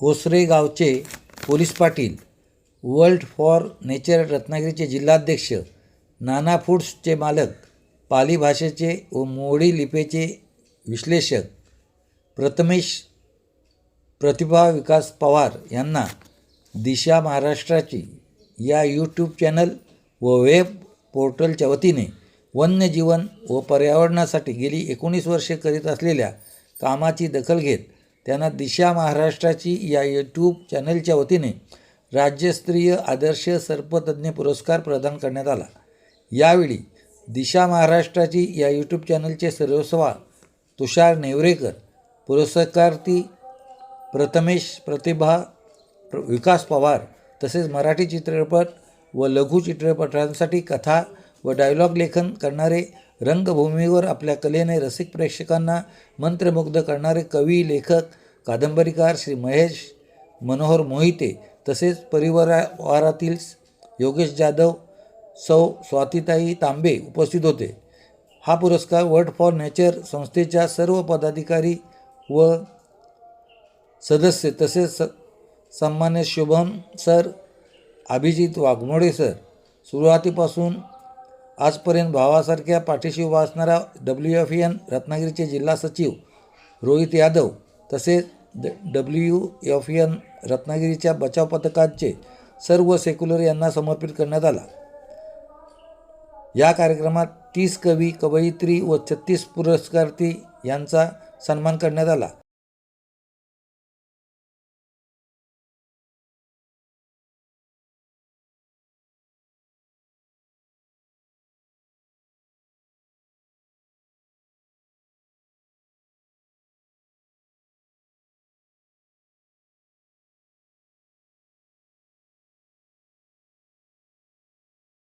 कोसरे गावचे police Patil World for Nature रत्नागिरीचे जिल्हाध्यक्ष नाना फूड्सचे मालक पाली भाषेचे व मोडी लिपेचे विश्लेषक प्रथमेश प्रतिभा विकास पवार यांना दिशा महाराष्ट्राची या यूट्यूब चॅनल व वेब पोर्टलच्या वतीने वन्यजीवन व पर्यावरणासाठी गेली एकोणीस वर्षे करीत असलेल्या कामाची दखल घेत त्यांना दिशा महाराष्ट्राची या यूट्यूब चॅनलच्या वतीने राज्यस्तरीय आदर्श सर्पतज्ञ पुरस्कार प्रदान करण्यात आला. यावेळी दिशा महाराष्ट्राची या यूट्यूब चॅनलचे सर्वस्वा तुषार नेवरेकर पुरस्कार्थी प्रथमेश प्रतिभा प्र विकास पवार तसेच मराठी चित्रपट व लघु चित्रपटांसाठी कथा व डायलॉग लेखन करणारे रंगभूमीवर आपल्या कलेने रसिक प्रेक्षकांना मंत्रमुग्ध करणारे कवी लेखक कादंबरीकार श्री महेश मनोहर मोहिते तसेच परिवारातील योगेश जाधव सौ स्वातीताई तांबे उपस्थित होते. हा पुरस्कार वर्ड फॉर नेचर संस्थेच्या सर्व पदाधिकारी व सदस्य तसेच स सन्मान्य शुभम सर अभिजित वाघमोडे सर सुरुवातीपासून आजपर्यंत भावासारख्या पाठीशी उभा असणारा डब्ल्यू एफ एन रत्नागिरीचे जिल्हा सचिव रोहित यादव तसेच ड डब्ल्यू एफ एन रत्नागिरीच्या बचाव पथकांचे सर्व सेक्युलर यांना समर्पित करण्यात आला. या कार्यक्रमात तीस कवी कवयित्री व छत्तीस पुरस्कार्थी यांचा सन्मान करण्यात आला.